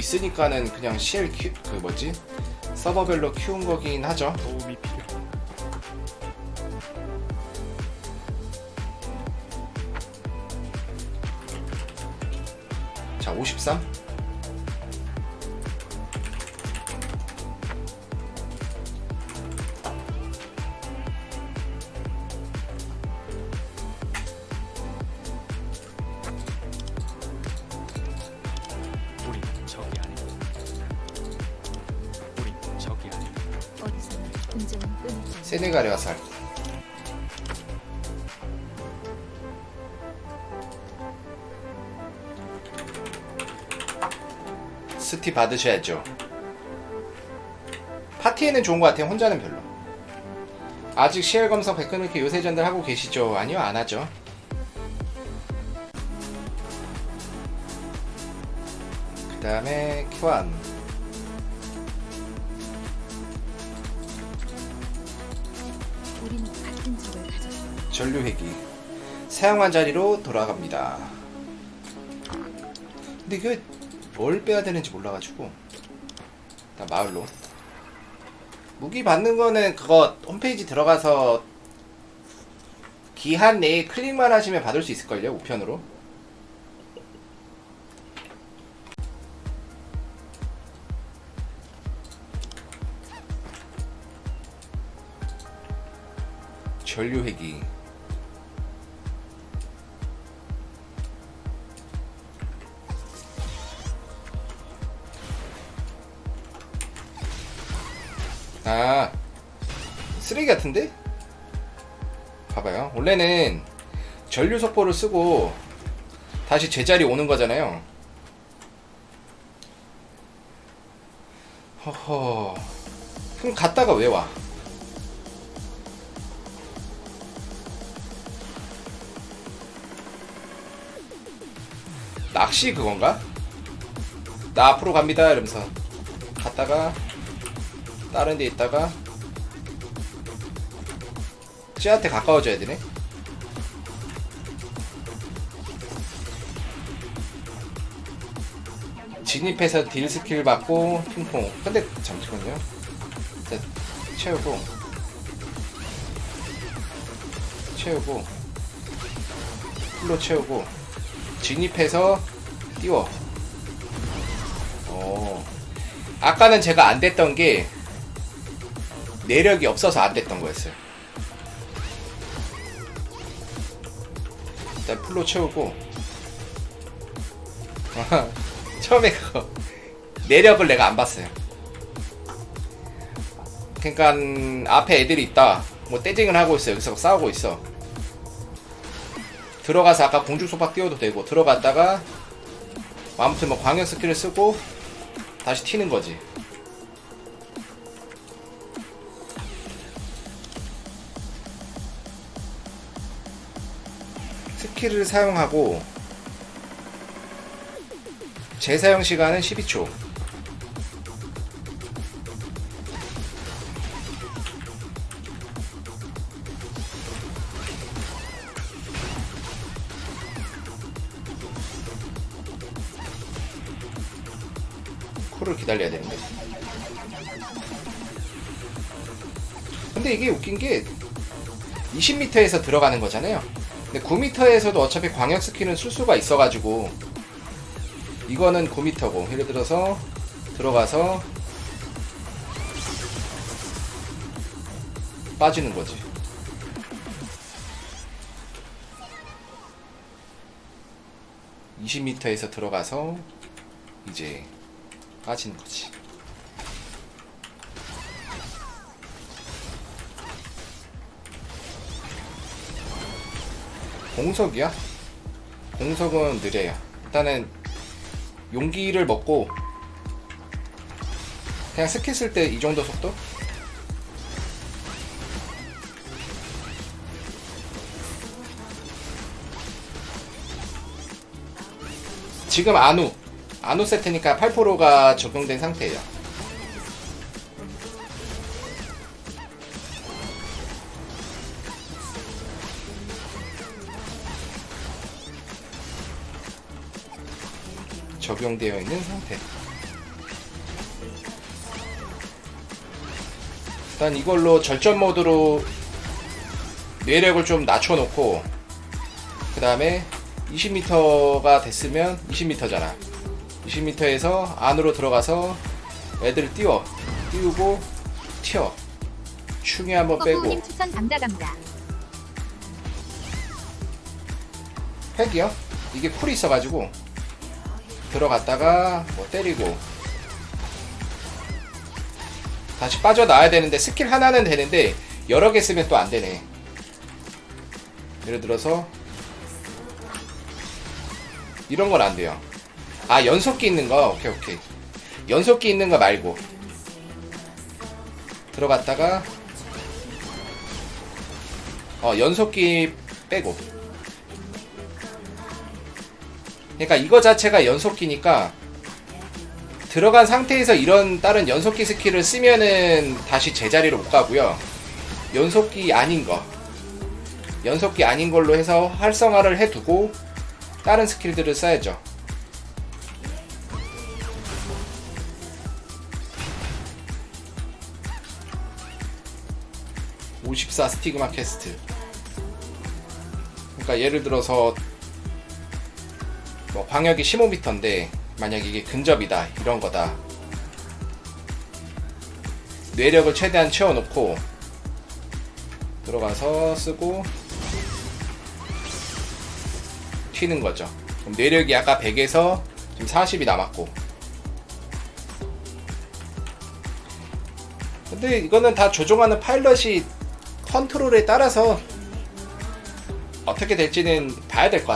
있으니까는 그냥 CL 큐, 그 뭐지 서버별로 키운 거긴 하죠. 도움이 필요. 자, 53. 세네갈의 화살. 스티 받으셔야죠. 파티에는 좋은 것 같아요. 혼자는 별로. 아직 시엘 검사 백근 이렇게 요새전들 하고 계시죠? 아니요, 안 하죠. 그 다음에 큐안. 우리는 같은 적을 가졌어. 전류회기 사용한 자리로 돌아갑니다. 근데 이게 뭘 빼야 되는지 몰라가지고 일단 마을로 무기 받는 거는 그거 홈페이지 들어가서 기한 내에 클릭만 하시면 받을 수 있을걸요 우편으로 전류회기 아 쓰레기 같은데? 봐봐요 원래는 전류 속보를 쓰고 다시 제자리 오는 거잖아요 허허 그럼 갔다가 왜 와? 낚시 그건가? 나 앞으로 갑니다 이러면서 갔다가 다른 데 있다가 쟤한테 가까워져야 되네. 진입해서 딜 스킬 받고 핑퐁 근데 잠시만요. 자, 채우고. 채우고. 풀로 채우고 진입해서 띄워 어 아까는 제가 안 됐던 게 내력이 없어서 안 됐던 거였어요. 일단 풀로 채우고 처음에 그거 내력을 내가 안 봤어요. 그러니까 앞에 애들이 있다. 뭐 떼징을 하고 있어. 여기서 싸우고 있어. 들어가서 아까 공중소박 띄워도 되고 들어갔다가 아무튼 뭐 광역 스킬을 쓰고 다시 튀는 거지. 스킬을 사용하고 재사용 시간은 12초. 콜을 기다려야 되는데. 근데 이게 웃긴 게 20m에서 들어가는 거잖아요. 근데 9m에서도 어차피 광역 스킬은 쓸 수가 있어가지고 이거는 9m고 예를 들어서 들어가서 빠지는 거지. (20m에서) 들어가서 이제 빠지는 거지. 공석이야? 공석은 느려요. 일단은 용기를 먹고 그냥 스킬 쓸 때 이 정도 속도? 지금 아누 아노 세트니까 8%가 적용된 상태예요. 적용되어 있는 상태. 일단 이걸로 절전 모드로 뇌력을 좀 낮춰놓고 그 다음에 20m가 됐으면 20m잖아 20m에서 안으로 들어가서 애들 띄워. 띄우고 튀어. 충이 한번 빼고. 추천 감자 감자. 팩이요? 이게 쿨이 있어가지고 들어갔다가 뭐 때리고. 다시 빠져나와야 되는데 스킬 하나는 되는데 여러 개 쓰면 또 안 되네. 예를 들어서 이런 건 안 돼요 아 연속기 있는 거 오케이 오케이 연속기 있는 거 말고 들어갔다가 어 연속기 빼고 그러니까 이거 자체가 연속기니까 들어간 상태에서 이런 다른 연속기 스킬을 쓰면은 다시 제자리로 못 가고요. 연속기 아닌 거. 연속기 아닌 걸로 해서 활성화를 해두고 다른 스킬들을 써야죠. (54) 스티그마 캐스트. 그러니까 예를 들어서 뭐 광역이 15m인데 만약 이게 근접이다 이런 거다. 뇌력을 최대한 채워놓고 들어가서 쓰고 튀는 거죠. 그럼 뇌력이 아까 100에서 지금 40이 남았고. 근데 이거는 다 조종하는 파일럿이 컨트롤에 따라서 어떻게 될지는 봐야 될 것